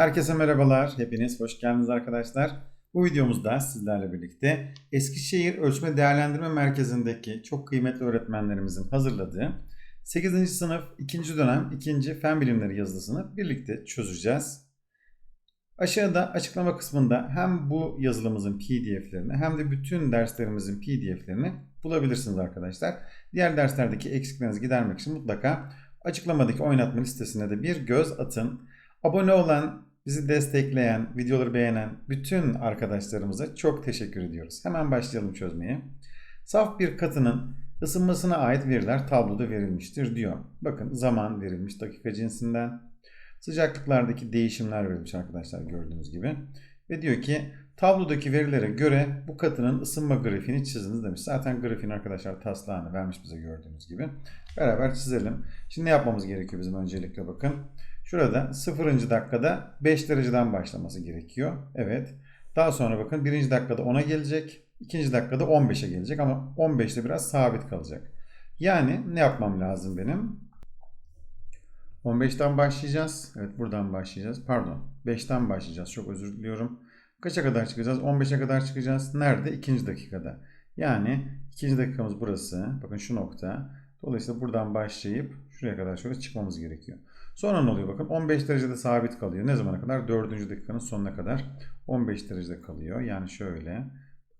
Herkese merhabalar. Hepiniz hoş geldiniz arkadaşlar. Bu videomuzda sizlerle birlikte Eskişehir Ölçme Değerlendirme Merkezi'ndeki çok kıymetli öğretmenlerimizin hazırladığı 8. sınıf 2. dönem 2. Fen Bilimleri yazılısını birlikte çözeceğiz. Aşağıda açıklama kısmında hem bu yazılımımızın pdf'lerini hem de bütün derslerimizin pdf'lerini bulabilirsiniz arkadaşlar. Diğer derslerdeki eksiklerinizi gidermek için mutlaka açıklamadaki oynatma listesine de bir göz atın. Abone olan, bizi destekleyen, videoları beğenen bütün arkadaşlarımıza çok teşekkür ediyoruz. Hemen başlayalım çözmeye. Saf bir katının ısınmasına ait veriler tabloda verilmiştir diyor. Bakın zaman verilmiş dakika cinsinden. Sıcaklıklardaki değişimler verilmiş arkadaşlar gördüğünüz gibi. Ve diyor ki tablodaki verilere göre bu katının ısınma grafiğini çiziniz demiş. Zaten grafiğini arkadaşlar taslağını vermiş bize gördüğünüz gibi. Beraber çizelim. Şimdi ne yapmamız gerekiyor bizim öncelikle bakın. Şurada 0. dakikada 5 dereceden başlaması gerekiyor. Evet. Daha sonra bakın 1. dakikada 10'a gelecek. 2. dakikada 15'e gelecek ama 15'te biraz sabit kalacak. Yani ne yapmam lazım benim? 15'ten başlayacağız. Evet buradan başlayacağız. Pardon. 5'ten başlayacağız. Çok özür diliyorum. Kaça kadar çıkacağız? 15'e kadar çıkacağız. Nerede? 2. dakikada. Yani 2. dakikamız burası. Bakın şu nokta. Dolayısıyla buradan başlayıp şuraya kadar şöyle çıkmamız gerekiyor. Sonra ne oluyor bakın 15 derecede sabit kalıyor. Ne zamana kadar? 4. dakikanın sonuna kadar 15 derecede kalıyor. Yani şöyle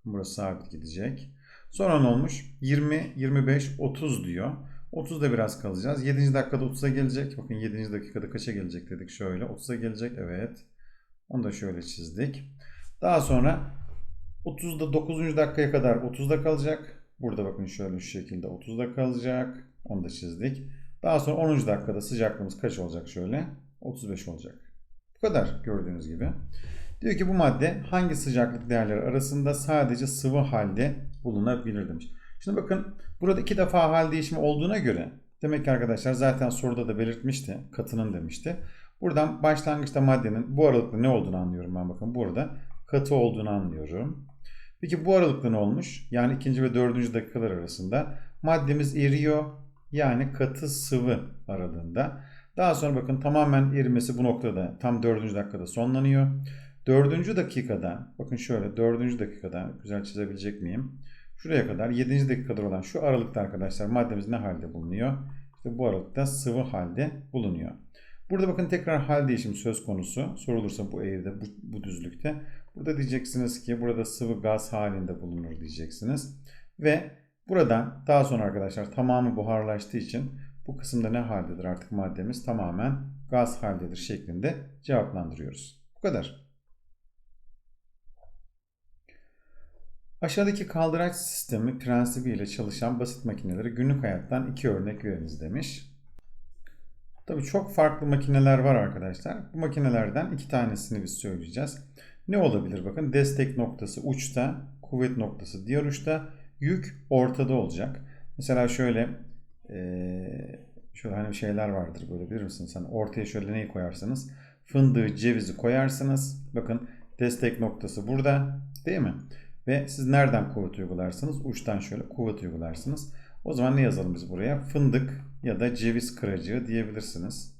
burası sabit gidecek. Sonra ne olmuş? 20, 25, 30 diyor. 30'da biraz kalacağız. 7. dakikada 30'a gelecek. Bakın 7. dakikada kaça gelecek dedik şöyle. 30'a gelecek. Evet. Onu da şöyle çizdik. Daha sonra 30'da 9. dakikaya kadar 30'da kalacak. Burada bakın şöyle şu şekilde 30'da kalacak. Onu da çizdik. Daha sonra 10. dakikada sıcaklığımız kaç olacak şöyle? 35 olacak. Bu kadar gördüğünüz gibi. Diyor ki bu madde hangi sıcaklık değerleri arasında sadece sıvı halde bulunabilir demiş. Şimdi bakın burada iki defa hal değişimi olduğuna göre demek ki arkadaşlar zaten soruda da belirtmişti. Katının demişti. Buradan başlangıçta maddenin bu aralıkta ne olduğunu anlıyorum ben bakın. Burada katı olduğunu anlıyorum. Peki bu aralıkta ne olmuş? Yani ikinci ve dördüncü dakikalar arasında maddemiz eriyor. Yani katı sıvı aralığında. Daha sonra bakın tamamen erimesi bu noktada tam dördüncü dakikada sonlanıyor. Dördüncü dakikada bakın şöyle dördüncü dakikada güzel çizebilecek miyim? Şuraya kadar 7. dakikada olan şu aralıkta arkadaşlar maddemiz ne halde bulunuyor? İşte bu aralıkta sıvı halde bulunuyor. Burada bakın tekrar hal değişimi söz konusu. Sorulursa bu eğride, bu, bu düzlükte. Burada diyeceksiniz ki burada sıvı gaz halinde bulunur diyeceksiniz. Ve buradan daha sonra arkadaşlar tamamı buharlaştığı için bu kısımda ne haldedir artık maddemiz tamamen gaz haldedir şeklinde cevaplandırıyoruz. Bu kadar. Aşağıdaki kaldıraç sistemi prensibiyle çalışan basit makineleri günlük hayattan iki örnek veriniz demiş. Tabii çok farklı makineler var arkadaşlar. Bu makinelerden iki tanesini biz söyleyeceğiz. Ne olabilir bakın destek noktası uçta, kuvvet noktası diğer uçta, yük ortada olacak. Mesela şöyle şöyle hani şeyler vardır böyle bilir misiniz? Hani ortaya şöyle neyi koyarsanız fındığı, cevizi koyarsınız. Bakın destek noktası burada değil mi? Ve siz nereden kuvvet uygularsınız? Uçtan şöyle kuvvet uygularsınız. O zaman ne yazalım biz buraya? Fındık ya da ceviz kırıcı diyebilirsiniz.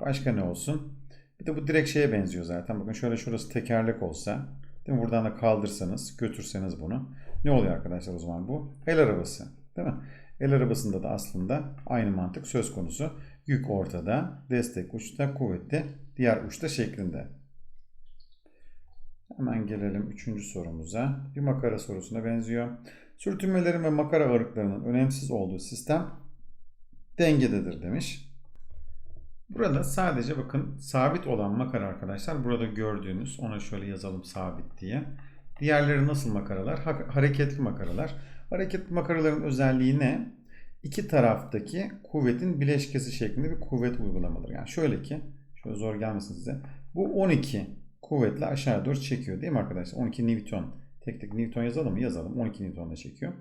Başka ne olsun? Bir de bu direkt şeye benziyor zaten. Bakın şöyle şurası tekerlek olsa. Değil mi? Buradan da kaldırsanız, götürseniz bunu. Ne oluyor arkadaşlar o zaman bu? El arabası. Değil mi? El arabasında da aslında aynı mantık söz konusu. Yük ortada, destek uçta, kuvvetli diğer uçta şeklinde. Hemen gelelim üçüncü sorumuza. Bir makara sorusuna benziyor. Sürtünmelerin ve makara ağırlıklarının önemsiz olduğu sistem dengededir demiş. Burada sadece bakın sabit olan makara arkadaşlar burada gördüğünüz ona şöyle yazalım sabit diye. Diğerleri nasıl makaralar? Ha hareketli makaralar. Hareketli makaraların özelliği ne? İki taraftaki kuvvetin bileşkesi şeklinde bir kuvvet uygulamaları. Yani şöyle ki şöyle zor gelmesin size. Bu 12 kuvvetle aşağı doğru çekiyor değil mi arkadaşlar? 12 Newton. Tek tek Newton yazalım mı? Yazalım. 12 Newton'la çekiyor.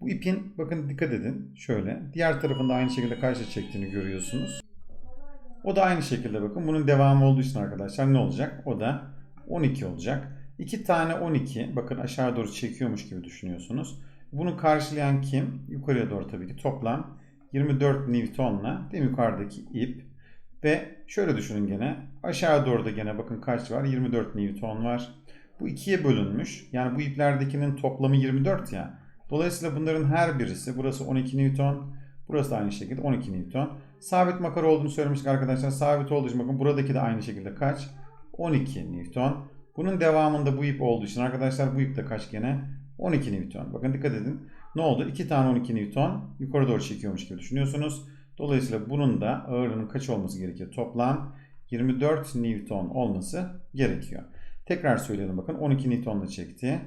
Bu ipin bakın dikkat edin. Şöyle. Diğer tarafında aynı şekilde kaçla çektiğini görüyorsunuz. O da aynı şekilde bakın. Bunun devamı olduğu için arkadaşlar ne olacak? O da 12 olacak. 2 tane 12 bakın aşağı doğru çekiyormuş gibi düşünüyorsunuz. Bunu karşılayan kim? Yukarıya doğru tabii ki toplam 24 Newton'la değil mi? yukarıdaki ip Ve şöyle düşünün gene. Aşağı doğru da gene bakın kaç var? 24 Newton var. Bu ikiye bölünmüş. Yani bu iplerdekinin toplamı 24 ya. Dolayısıyla bunların her birisi burası 12 Newton. Burası da aynı şekilde 12 Newton. Sabit makara olduğunu söylemiştik arkadaşlar. Sabit olduğu için bakın buradaki de aynı şekilde kaç? 12 Newton. Bunun devamında bu ip olduğu için arkadaşlar bu ip de kaç gene? 12 Newton. Bakın dikkat edin. Ne oldu? 2 tane 12 Newton yukarı doğru çekiyormuş gibi düşünüyorsunuz. Dolayısıyla bunun da ağırlığının kaç olması gerekiyor? Toplam 24 Newton olması gerekiyor. Tekrar söyleyelim bakın 12 Newton'la çekti.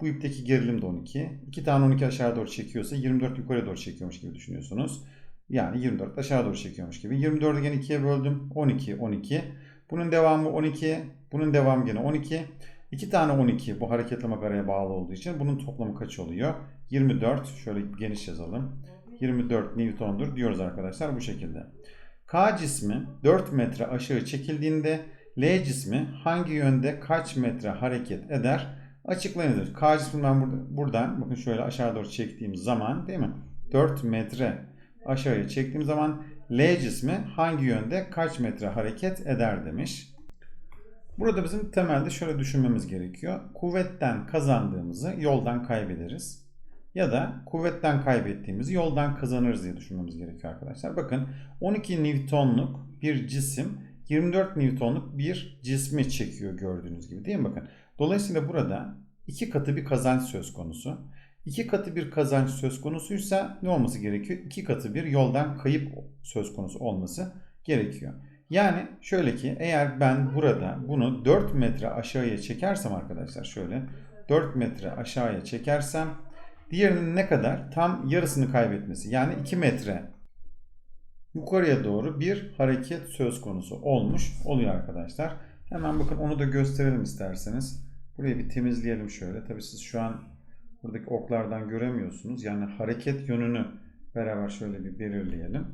Bu ipteki gerilim de 12. 2 tane 12 aşağı doğru çekiyorsa 24 yukarı doğru çekiyormuş gibi düşünüyorsunuz. Yani 24 aşağı doğru çekiyormuş gibi. 24'ü gene 2'ye böldüm. 12, 12. Bunun devamı 12. Bunun devamı gene 12. 2 tane 12 bu hareketli makaraya bağlı olduğu için bunun toplamı kaç oluyor? 24. Şöyle geniş yazalım. 24 Newton'dur diyoruz arkadaşlar bu şekilde. K cismi 4 metre aşağı çekildiğinde L cismi hangi yönde kaç metre hareket eder? Açıklayınız. K cismi ben burada, buradan bakın şöyle aşağı doğru çektiğim zaman değil mi? 4 metre aşağıya çektiğim zaman L cismi hangi yönde kaç metre hareket eder demiş. Burada bizim temelde şöyle düşünmemiz gerekiyor. Kuvvetten kazandığımızı yoldan kaybederiz. Ya da kuvvetten kaybettiğimizi yoldan kazanırız diye düşünmemiz gerekiyor arkadaşlar. Bakın 12 Newton'luk bir cisim 24 Newton'luk bir cismi çekiyor gördüğünüz gibi değil mi? Bakın. Dolayısıyla burada iki katı bir kazanç söz konusu. İki katı bir kazanç söz konusuysa ne olması gerekiyor? İki katı bir yoldan kayıp söz konusu olması gerekiyor. Yani şöyle ki eğer ben burada bunu 4 metre aşağıya çekersem arkadaşlar şöyle 4 metre aşağıya çekersem diğerinin ne kadar? Tam yarısını kaybetmesi. Yani 2 metre yukarıya doğru bir hareket söz konusu olmuş oluyor arkadaşlar. Hemen bakın onu da gösterelim isterseniz. Burayı bir temizleyelim şöyle. Tabi siz şu an buradaki oklardan göremiyorsunuz. Yani hareket yönünü beraber şöyle bir belirleyelim.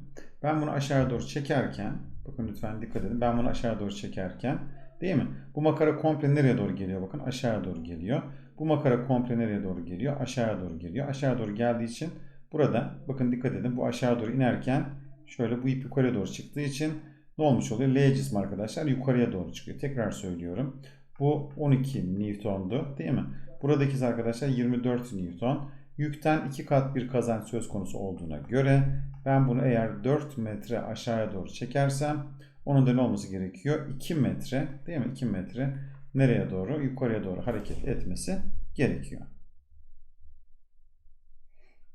Ben bunu aşağı doğru çekerken bakın lütfen dikkat edin. Ben bunu aşağı doğru çekerken değil mi? Bu makara komple nereye doğru geliyor? Bakın aşağı doğru geliyor. Bu makara komple nereye doğru geliyor? Aşağı doğru geliyor. Aşağı doğru geldiği için burada bakın dikkat edin. Bu aşağı doğru inerken şöyle bu ip yukarıya doğru çıktığı için ne olmuş oluyor? L cismi arkadaşlar yukarıya doğru çıkıyor. Tekrar söylüyorum. Bu 12 Newton'du değil mi? Buradaki arkadaşlar 24 Newton. Yükten 2 kat bir kazanç söz konusu olduğuna göre ben bunu eğer 4 metre aşağıya doğru çekersem onun da ne olması gerekiyor? 2 metre değil mi? 2 metre nereye doğru? Yukarıya doğru hareket etmesi gerekiyor.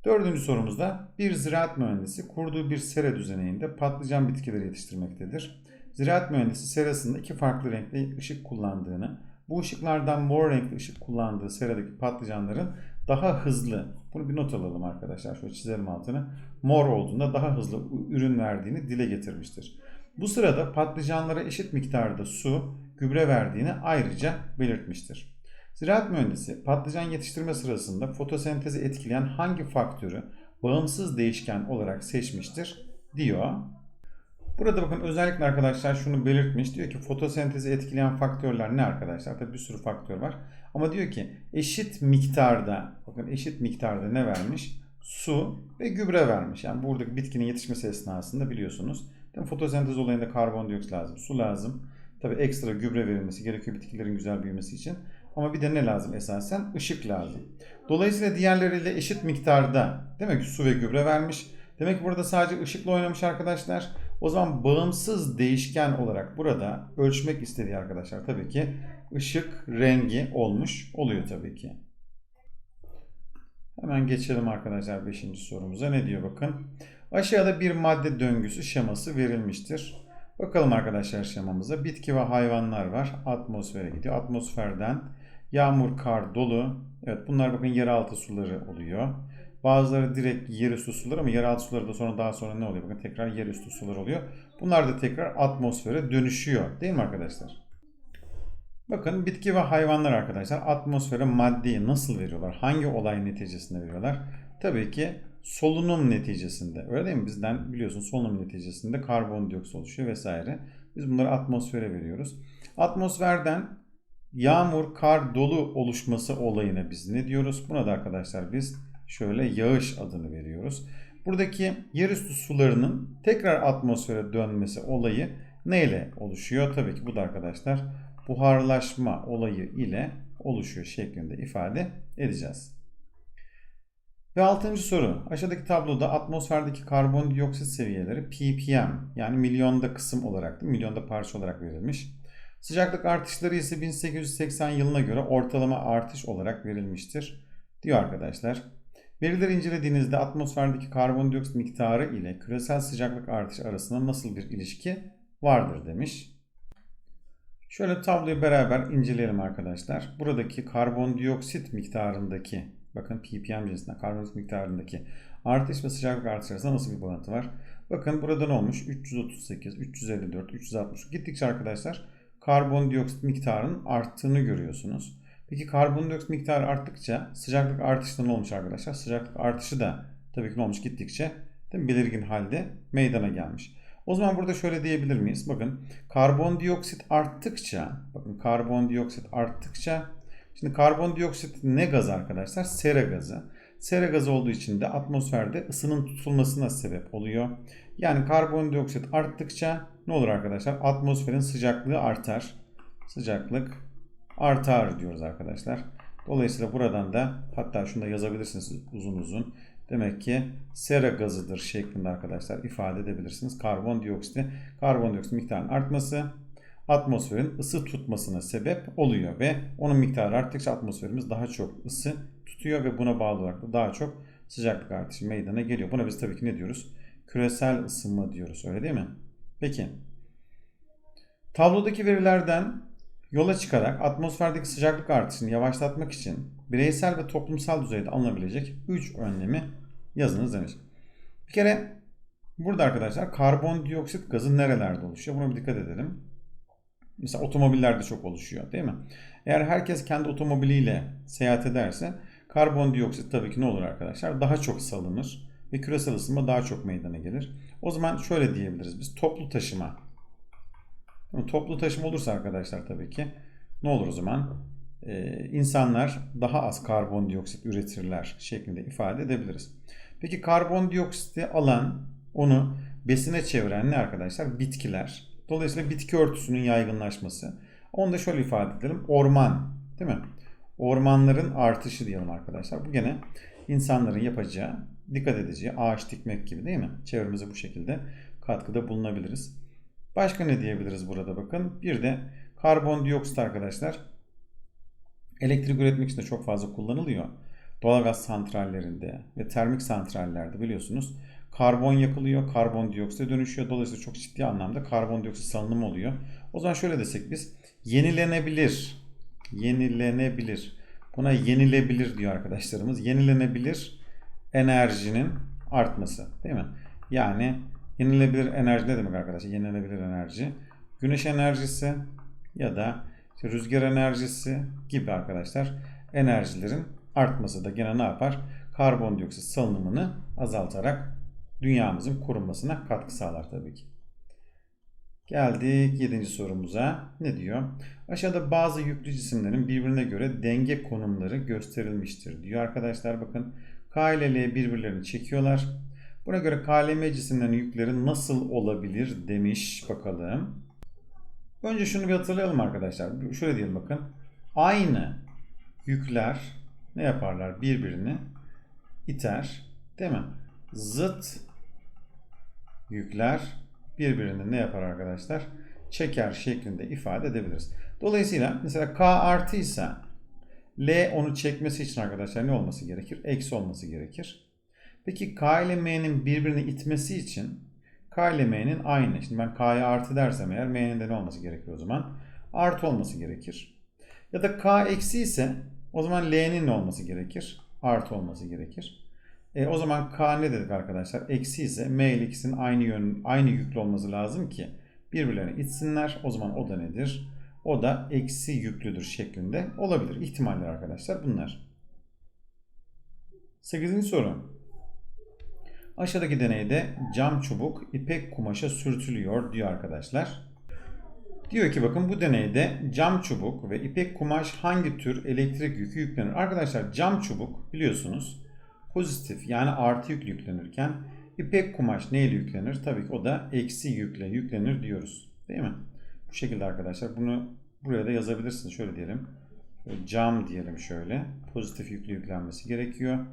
Dördüncü sorumuzda bir ziraat mühendisi kurduğu bir sera düzeneğinde patlıcan bitkileri yetiştirmektedir. Ziraat mühendisi serasında iki farklı renkli ışık kullandığını, bu ışıklardan mor renkli ışık kullandığı seradaki patlıcanların daha hızlı, bunu bir not alalım arkadaşlar şöyle çizelim altını, mor olduğunda daha hızlı ürün verdiğini dile getirmiştir. Bu sırada patlıcanlara eşit miktarda su, gübre verdiğini ayrıca belirtmiştir. Ziraat mühendisi patlıcan yetiştirme sırasında fotosentezi etkileyen hangi faktörü bağımsız değişken olarak seçmiştir diyor. Burada bakın özellikle arkadaşlar şunu belirtmiş. Diyor ki fotosentezi etkileyen faktörler ne arkadaşlar? Tabi bir sürü faktör var. Ama diyor ki eşit miktarda bakın eşit miktarda ne vermiş? Su ve gübre vermiş. Yani buradaki bitkinin yetişmesi esnasında biliyorsunuz. Değil mi? Fotosentez olayında karbondioksit lazım, su lazım. Tabi ekstra gübre verilmesi gerekiyor bitkilerin güzel büyümesi için. Ama bir de ne lazım esasen? Işık lazım. Dolayısıyla diğerleriyle eşit miktarda demek ki su ve gübre vermiş. Demek ki burada sadece ışıkla oynamış arkadaşlar. O zaman bağımsız değişken olarak burada ölçmek istediği arkadaşlar tabii ki ışık rengi olmuş oluyor tabii ki. Hemen geçelim arkadaşlar 5. sorumuza. Ne diyor bakın. Aşağıda bir madde döngüsü şeması verilmiştir. Bakalım arkadaşlar şemamıza. Bitki ve hayvanlar var. Atmosfere gidiyor. Atmosferden yağmur, kar, dolu. Evet bunlar bakın yeraltı suları oluyor. Bazıları direkt yerüstü sular ama yeraltı suları da sonra daha sonra ne oluyor? Bakın tekrar yerüstü sular oluyor. Bunlar da tekrar atmosfere dönüşüyor. Değil mi arkadaşlar? Bakın bitki ve hayvanlar arkadaşlar atmosfere maddeyi nasıl veriyorlar? Hangi olay neticesinde veriyorlar? Tabii ki solunum neticesinde. Öyle değil mi? Bizden biliyorsun solunum neticesinde karbondioksit oluşuyor vesaire. Biz bunları atmosfere veriyoruz. Atmosferden yağmur, kar, dolu oluşması olayına biz ne diyoruz? Buna da arkadaşlar biz şöyle yağış adını veriyoruz. Buradaki yerüstü sularının tekrar atmosfere dönmesi olayı ne ile oluşuyor? Tabii ki bu da arkadaşlar buharlaşma olayı ile oluşuyor şeklinde ifade edeceğiz. Ve altıncı soru. Aşağıdaki tabloda atmosferdeki karbondioksit seviyeleri ppm yani milyonda kısım olarak, milyonda parça olarak verilmiş. Sıcaklık artışları ise 1880 yılına göre ortalama artış olarak verilmiştir diyor arkadaşlar. Verileri incelediğinizde atmosferdeki karbondioksit miktarı ile küresel sıcaklık artışı arasında nasıl bir ilişki vardır demiş. Şöyle tabloyu beraber inceleyelim arkadaşlar. Buradaki karbondioksit miktarındaki bakın ppm cinsinden karbondioksit miktarındaki artış ve sıcaklık artışı arasında nasıl bir bağıntı var? Bakın burada ne olmuş? 338, 354, 360 gittikçe arkadaşlar karbondioksit miktarının arttığını görüyorsunuz. Peki karbondioksit miktarı arttıkça sıcaklık artışı da ne olmuş arkadaşlar? Sıcaklık artışı da tabii ki ne olmuş gittikçe değil mi? belirgin halde meydana gelmiş. O zaman burada şöyle diyebilir miyiz? Bakın karbondioksit arttıkça bakın karbondioksit arttıkça şimdi karbondioksit ne gaz arkadaşlar? Sera gazı. Sera gazı olduğu için de atmosferde ısının tutulmasına sebep oluyor. Yani karbondioksit arttıkça ne olur arkadaşlar? Atmosferin sıcaklığı artar. Sıcaklık artar diyoruz arkadaşlar. Dolayısıyla buradan da hatta şunu da yazabilirsiniz uzun uzun. Demek ki sera gazıdır şeklinde arkadaşlar ifade edebilirsiniz. Karbondioksit, karbondioksit miktarının artması atmosferin ısı tutmasına sebep oluyor ve onun miktarı arttıkça atmosferimiz daha çok ısı tutuyor ve buna bağlı olarak da daha çok sıcaklık artışı meydana geliyor. Buna biz tabii ki ne diyoruz? Küresel ısınma diyoruz öyle değil mi? Peki. Tablodaki verilerden yola çıkarak atmosferdeki sıcaklık artışını yavaşlatmak için bireysel ve toplumsal düzeyde alınabilecek 3 önlemi yazınız demiş. Bir kere burada arkadaşlar karbondioksit gazı nerelerde oluşuyor? Buna bir dikkat edelim. Mesela otomobillerde çok oluşuyor değil mi? Eğer herkes kendi otomobiliyle seyahat ederse karbondioksit tabii ki ne olur arkadaşlar? Daha çok salınır ve küresel ısınma daha çok meydana gelir. O zaman şöyle diyebiliriz biz toplu taşıma. Toplu taşıma olursa arkadaşlar tabii ki ne olur o zaman? Ee, insanlar daha az karbondioksit üretirler şeklinde ifade edebiliriz. Peki karbondioksiti alan onu besine çeviren ne arkadaşlar? Bitkiler. Dolayısıyla bitki örtüsünün yaygınlaşması. Onu da şöyle ifade edelim. Orman değil mi? Ormanların artışı diyelim arkadaşlar. Bu gene insanların yapacağı, dikkat edeceği ağaç dikmek gibi değil mi? Çevremize bu şekilde katkıda bulunabiliriz. Başka ne diyebiliriz burada bakın. Bir de karbondioksit arkadaşlar elektrik üretmek için de çok fazla kullanılıyor. Doğalgaz santrallerinde ve termik santrallerde biliyorsunuz karbon yakılıyor, karbondioksite dönüşüyor. Dolayısıyla çok ciddi anlamda karbondioksit salınımı oluyor. O zaman şöyle desek biz yenilenebilir, yenilenebilir. Buna yenilebilir diyor arkadaşlarımız. Yenilenebilir enerjinin artması değil mi? Yani yenilebilir enerji ne demek arkadaşlar? Yenilenebilir enerji. Güneş enerjisi ya da işte rüzgar enerjisi gibi arkadaşlar enerjilerin artması da gene ne yapar? Karbondioksit salınımını azaltarak dünyamızın korunmasına katkı sağlar tabii ki. Geldik 7. sorumuza. Ne diyor? Aşağıda bazı yüklü cisimlerin birbirine göre denge konumları gösterilmiştir diyor arkadaşlar. Bakın K ile L birbirlerini çekiyorlar. Buna göre KLM cisimlerinin yükleri nasıl olabilir demiş bakalım. Önce şunu bir hatırlayalım arkadaşlar. Şöyle diyelim bakın. Aynı yükler ne yaparlar? Birbirini iter. Değil mi? Zıt yükler birbirini ne yapar arkadaşlar? Çeker şeklinde ifade edebiliriz. Dolayısıyla mesela K artıysa L onu çekmesi için arkadaşlar ne olması gerekir? Eksi olması gerekir. Peki K ile M'nin birbirini itmesi için K ile M'nin aynı. Şimdi ben K'ya artı dersem eğer M'nin de ne olması gerekir o zaman? Artı olması gerekir. Ya da K eksi ise o zaman L'nin ne olması gerekir? Artı olması gerekir. E, o zaman K ne dedik arkadaşlar? Eksi ise M ile ikisinin aynı yön, aynı yüklü olması lazım ki birbirlerini itsinler. O zaman o da nedir? O da eksi yüklüdür şeklinde olabilir. İhtimaller arkadaşlar bunlar. 8. soru. Aşağıdaki deneyde cam çubuk ipek kumaşa sürtülüyor diyor arkadaşlar. Diyor ki bakın bu deneyde cam çubuk ve ipek kumaş hangi tür elektrik yükü yüklenir? Arkadaşlar cam çubuk biliyorsunuz pozitif yani artı yük yüklenirken ipek kumaş neyle yüklenir? Tabii ki o da eksi yükle yüklenir diyoruz. Değil mi? Bu şekilde arkadaşlar. Bunu buraya da yazabilirsiniz. Şöyle diyelim. Cam diyelim şöyle. Pozitif yüklü yüklenmesi gerekiyor.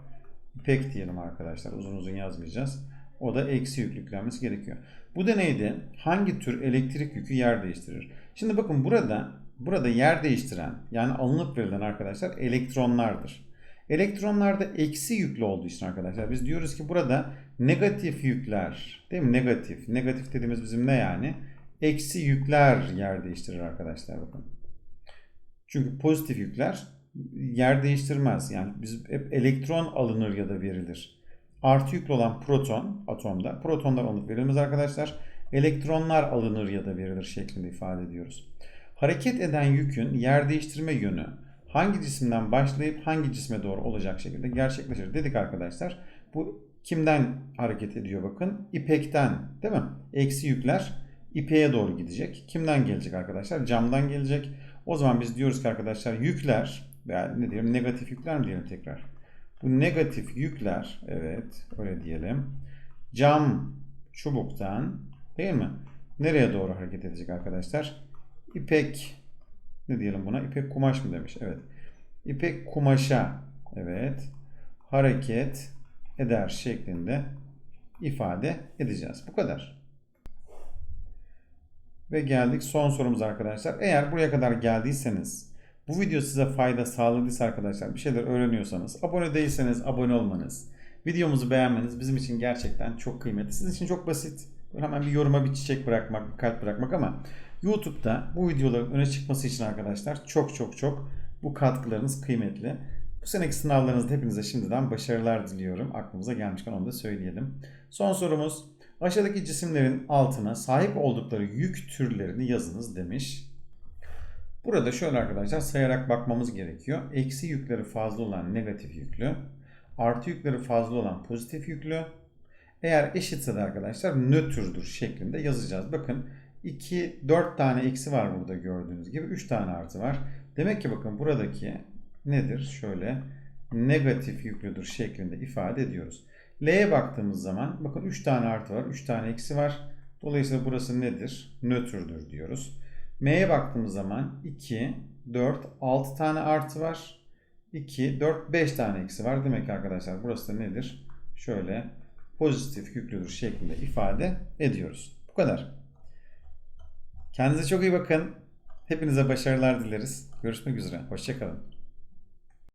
İpek diyelim arkadaşlar. Uzun uzun yazmayacağız. O da eksi yüklü yüklenmesi gerekiyor. Bu deneyde hangi tür elektrik yükü yer değiştirir? Şimdi bakın burada burada yer değiştiren yani alınıp verilen arkadaşlar elektronlardır. Elektronlarda eksi yüklü olduğu için arkadaşlar biz diyoruz ki burada negatif yükler değil mi? Negatif. Negatif dediğimiz bizim ne yani? Eksi yükler yer değiştirir arkadaşlar bakın. Çünkü pozitif yükler yer değiştirmez. Yani biz hep elektron alınır ya da verilir. Artı yüklü olan proton atomda protonlar alınıp verilmez arkadaşlar. Elektronlar alınır ya da verilir şeklinde ifade ediyoruz. Hareket eden yükün yer değiştirme yönü hangi cisimden başlayıp hangi cisme doğru olacak şekilde gerçekleşir dedik arkadaşlar. Bu kimden hareket ediyor bakın? İpekten değil mi? Eksi yükler ipeğe doğru gidecek. Kimden gelecek arkadaşlar? Camdan gelecek. O zaman biz diyoruz ki arkadaşlar yükler veya ne diyelim negatif yükler mi diyelim tekrar? Bu negatif yükler evet öyle diyelim. Cam çubuktan değil mi? Nereye doğru hareket edecek arkadaşlar? İpek ne diyelim buna? İpek kumaş mı demiş? Evet. İpek kumaşa evet hareket eder şeklinde ifade edeceğiz. Bu kadar. Ve geldik son sorumuz arkadaşlar. Eğer buraya kadar geldiyseniz bu video size fayda sağladıysa arkadaşlar bir şeyler öğreniyorsanız abone değilseniz abone olmanız videomuzu beğenmeniz bizim için gerçekten çok kıymetli. Sizin için çok basit. Böyle hemen bir yoruma bir çiçek bırakmak, bir kalp bırakmak ama YouTube'da bu videoların öne çıkması için arkadaşlar çok çok çok bu katkılarınız kıymetli. Bu seneki sınavlarınızda hepinize şimdiden başarılar diliyorum. Aklımıza gelmişken onu da söyleyelim. Son sorumuz aşağıdaki cisimlerin altına sahip oldukları yük türlerini yazınız demiş. Burada şöyle arkadaşlar sayarak bakmamız gerekiyor. Eksi yükleri fazla olan negatif yüklü, artı yükleri fazla olan pozitif yüklü. Eğer eşitse de arkadaşlar nötrdür şeklinde yazacağız. Bakın 2, 4 tane eksi var burada gördüğünüz gibi. 3 tane artı var. Demek ki bakın buradaki nedir? Şöyle negatif yüklüdür şeklinde ifade ediyoruz. L'ye baktığımız zaman bakın 3 tane artı var, 3 tane eksi var. Dolayısıyla burası nedir? Nötrdür diyoruz. M'ye baktığımız zaman 2, 4, 6 tane artı var. 2, 4, 5 tane eksi var. Demek ki arkadaşlar burası da nedir? Şöyle pozitif yüklüdür şeklinde ifade ediyoruz. Bu kadar. Kendinize çok iyi bakın. Hepinize başarılar dileriz. Görüşmek üzere. Hoşçakalın.